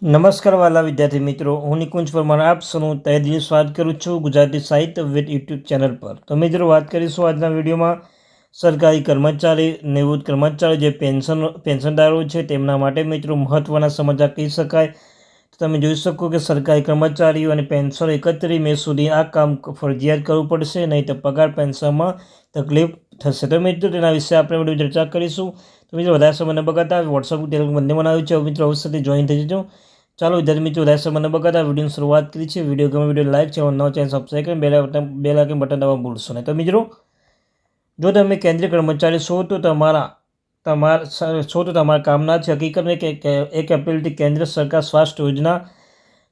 નમસ્કાર વાલા વિદ્યાર્થી મિત્રો, હું નિકુંજ પરમાર આપ સૌનું તહે દિલ સ્વાગત કરું છું ગુજરાતી સાહિત્ય વિથ યુટ્યુબ ચેનલ પર. તો મિત્રો, વાત કરીશું આજના વિડીયોમાં. સરકારી કર્મચારી, નિવૃત્ત કર્મચારી જે પેન્શન, પેન્શનદારો છે, તેમના માટે મિત્રો મહત્ત્વના સમાચાર કહી શકાય. તમે જોઈ શકો કે સરકારી કર્મચારીઓ અને પેન્શન એકત્રીસ મે સુધી આ કામ ફરજિયાત કરવું પડશે, નહીં તો પગાર પેન્શનમાં તકલીફ થશે. તો મિત્રો, તેના વિશે આપણે વીડિયો ચર્ચા કરીશું. તો મિત્રો, વધારે સમયને બગાડતા વોટ્સઅપ ટેલિગ્રામ બંને બનાવ્યું છે. મિત્રો અવશ્યથી જોઈન થઈ જજો. ચાલો, વિદ્યાર્થી મિત્રો, વધારે સમયને બગાડતા, વિડીયોની શરૂઆત કરી છે. વીડિયો ગમે વીડિયો લાઈક છે, નવો ચેનલ સબસ્ક્રાઈબ કરીને bell button bell icon button દબાવવાનું ભૂલશો નહીં. તો મિત્રો, જો તમે કેન્દ્રીય કર્મચારી છો, તો તમારા તમારા છો તો તમારા કામના છે. હકીકતમાં એક એપ્રિલથી કેન્દ્ર સરકાર સ્વાસ્થ્ય યોજના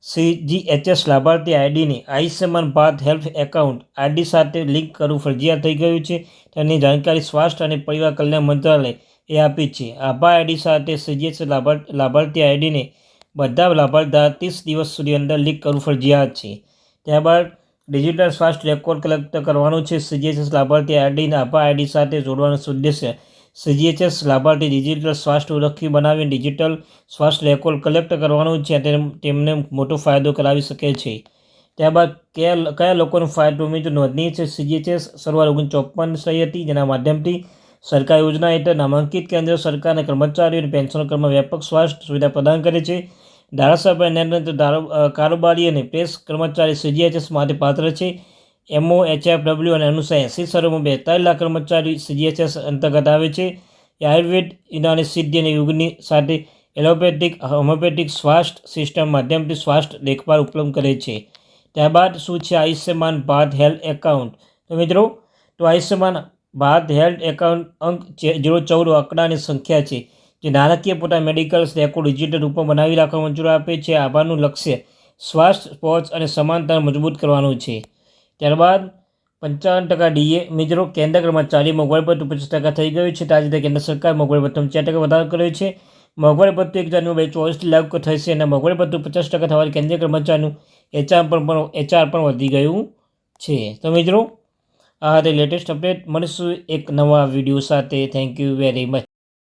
સીજીએચએસ લાભાર્થી આઈડીની Ayushman Bharat health account ID સાથે લિંક કરવું ફરજિયાત થઈ ગયું છે. તેની જાણકારી સ્વાસ્થ્ય અને પરિવાર કલ્યાણ મંત્રાલય એ આપી છે. આભા આઈડી સાથે સીજીએચએસ લાભાર્થી આઈડીને બધા લાભાર્થી ત્રીસ દિવસ સુધી અંદર લીક કરવું ફરજિયાત છે. ત્યારબાદ ડિજિટલ સ્વાસ્થ્ય રેકોર્ડ કલેક્ટ કરવાનું છે. સીજીએચએસ લાભાર્થી આઈડીને આભા આઈડી સાથે જોડવાનો ઉદ્દેશ્ય સીજીએચએસ લાભાર્થી ડિજિટલ સ્વાસ્થ્ય ઓળખી બનાવીને ડિજિટલ સ્વાસ્થ્ય રેકોર્ડ કલેક્ટ કરવાનું છે તેમને મોટો ફાયદો કરાવી શકે છે. ત્યારબાદ કયા કયા લોકોનો ફાયદો મિત્રો નોંધણી છે? સીજીએચએસ શરૂઆત ઓગણીસો ચોપન થઈ હતી. જેના માધ્યમથી સરકાર યોજના હેઠળ નામાંકિત કેન્દ્ર સરકારના કર્મચારીઓ અને પેન્શનરોમાં વ્યાપક સ્વાસ્થ્ય સુવિધા પ્રદાન કરે છે. ધારાસભ્ય ન્યાય કારોબારી અને પ્રેસ કર્મચારી સીજીએચએસ માટે પાત્ર છે. એમઓ એચએફડબલ્યુ અને અનુસાર એસી શહેરોમાં બેતાલીસ લાખ કર્મચારી સીજીએચએસ અંતર્ગત આવે છે. એ આયુર્વેદ યુનાની સિદ્ધિ અને યુગની સાથે એલોપેથિક, હોમિયોપેથિક સ્વાસ્થ્ય સિસ્ટમ માધ્યમથી સ્વાસ્થ્ય દેખભાળ ઉપલબ્ધ કરે છે. ત્યારબાદ શું છે આયુષ્યમાન ભારત હેલ્થ એકાઉન્ટ? તો મિત્રો, તો આયુષ્યમાન ભારત હેલ્થ એકાઉન્ટ અંક જીરો ચૌદ આંકડાની સંખ્યા છે, જે નાણાકીય પોતાના મેડિકલ રેકોર્ડ ડિજિટલ રૂપમાં બનાવી રાખવા મંજૂરી આપે છે. આભારનું લક્ષ્ય સ્વાસ્થ્ય પહોંચ અને સમાનતા મજબૂત કરવાનું છે. ત્યારબાદ પંચાવન ટકા ડીએ મિત્રો કેન્દ્ર કર્મચારી મોંઘવારી ભથ્થું પચીસ ટકા થઈ ગયું છે. તાજેતર કેન્દ્ર સરકાર મોંઘવારી ભથ્થું ચાર ટકા વધારો કર્યો છે. મોંઘવારી ભથ્થું એક જાન્યુ બે ચોવીસથી લાગુ થશે અને મોંઘવારી ભથ્થું પચાસ ટકા થવાથી કેન્દ્રીય કર્મચારીનું એચઆર પણ એચઆર પણ વધી ગયું છે. તો મિત્રો, આ હતી લેટેસ્ટ અપડેટ મળીશું એક નવા વીડિયો સાથે. Thank you very much